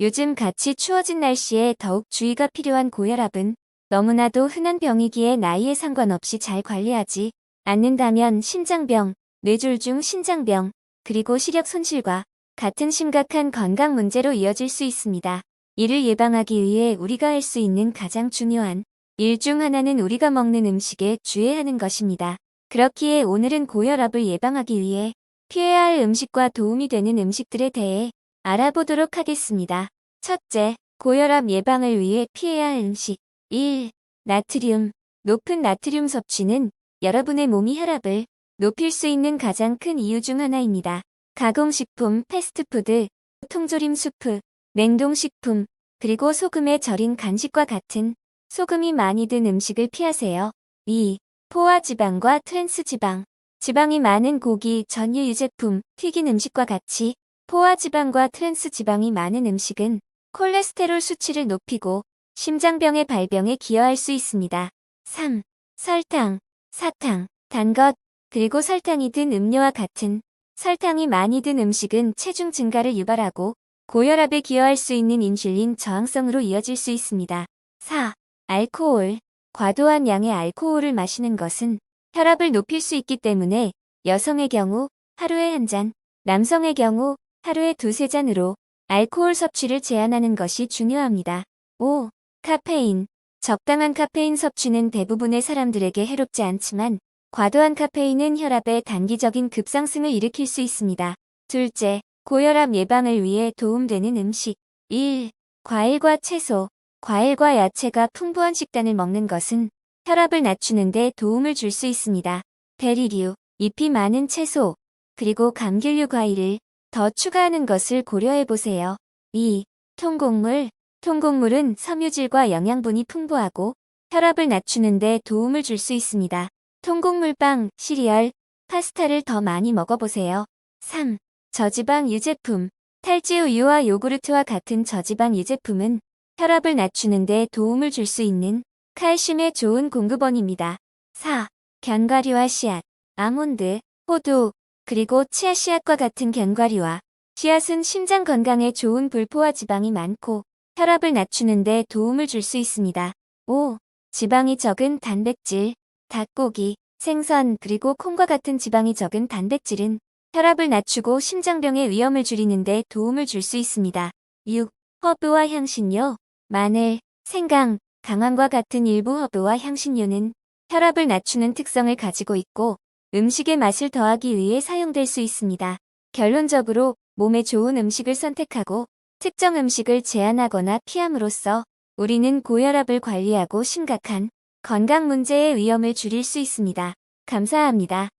요즘 같이 추워진 날씨에 더욱 주의가 필요한 고혈압은 너무나도 흔한 병이기에 나이에 상관없이 잘 관리하지 않는다면 심장병, 뇌졸중 신장병, 그리고 시력 손실과 같은 심각한 건강 문제로 이어질 수 있습니다. 이를 예방하기 위해 우리가 할 수 있는 가장 중요한 일 중 하나는 우리가 먹는 음식에 주의하는 것입니다. 그렇기에 오늘은 고혈압을 예방하기 위해 피해야 할 음식과 도움이 되는 음식들에 대해 알아보도록 하겠습니다. 첫째, 고혈압 예방을 위해 피해야 할 음식. 1. 나트륨. 높은 나트륨 섭취는 여러분의 몸이 혈압을 높일 수 있는 가장 큰 이유 중 하나입니다. 가공식품, 패스트푸드, 통조림 수프, 냉동식품, 그리고 소금에 절인 간식과 같은 소금이 많이 든 음식을 피하세요. 2. 포화지방과 트랜스지방. 지방이 많은 고기, 전유 유제품, 튀긴 음식과 같이 포화지방과 트랜스지방이 많은 음식은 콜레스테롤 수치를 높이고 심장병의 발병에 기여할 수 있습니다. 3. 설탕, 사탕, 단 것, 그리고 설탕이 든 음료와 같은 설탕이 많이 든 음식은 체중 증가를 유발하고 고혈압에 기여할 수 있는 인슐린 저항성으로 이어질 수 있습니다. 4. 알코올. 과도한 양의 알코올을 마시는 것은 혈압을 높일 수 있기 때문에 여성의 경우 하루에 한 잔, 남성의 경우 하루에 두세 잔으로 알코올 섭취를 제한하는 것이 중요합니다. 5. 카페인. 적당한 카페인 섭취는 대부분의 사람들에게 해롭지 않지만 과도한 카페인은 혈압의 단기적인 급상승을 일으킬 수 있습니다. 둘째, 고혈압 예방을 위해 도움되는 음식. 1. 과일과 채소. 과일과 야채가 풍부한 식단을 먹는 것은 혈압을 낮추는 데 도움을 줄 수 있습니다. 베리류, 잎이 많은 채소, 그리고 감귤류 과일을 더 추가하는 것을 고려해 보세요. 2. 통곡물. 통곡물은 섬유질과 영양분이 풍부하고 혈압을 낮추는 데 도움을 줄 수 있습니다. 통곡물빵, 시리얼, 파스타를 더 많이 먹어보세요. 3. 저지방 유제품. 탈지 우유와 요구르트와 같은 저지방 유제품은 혈압을 낮추는 데 도움을 줄 수 있는 칼슘의 좋은 공급원입니다. 4. 견과류와 씨앗, 아몬드, 호두, 그리고 치아 씨앗과 같은 견과류와 씨앗은 심장 건강에 좋은 불포화 지방이 많고 혈압을 낮추는 데 도움을 줄 수 있습니다. 5. 지방이 적은 단백질, 닭고기, 생선 그리고 콩과 같은 지방이 적은 단백질은 혈압을 낮추고 심장병의 위험을 줄이는 데 도움을 줄 수 있습니다. 6. 허브와 향신료, 마늘, 생강, 강황과 같은 일부 허브와 향신료는 혈압을 낮추는 특성을 가지고 있고 음식의 맛을 더하기 위해 사용될 수 있습니다. 결론적으로 몸에 좋은 음식을 선택하고 특정 음식을 제한하거나 피함으로써 우리는 고혈압을 관리하고 심각한 건강 문제의 위험을 줄일 수 있습니다. 감사합니다.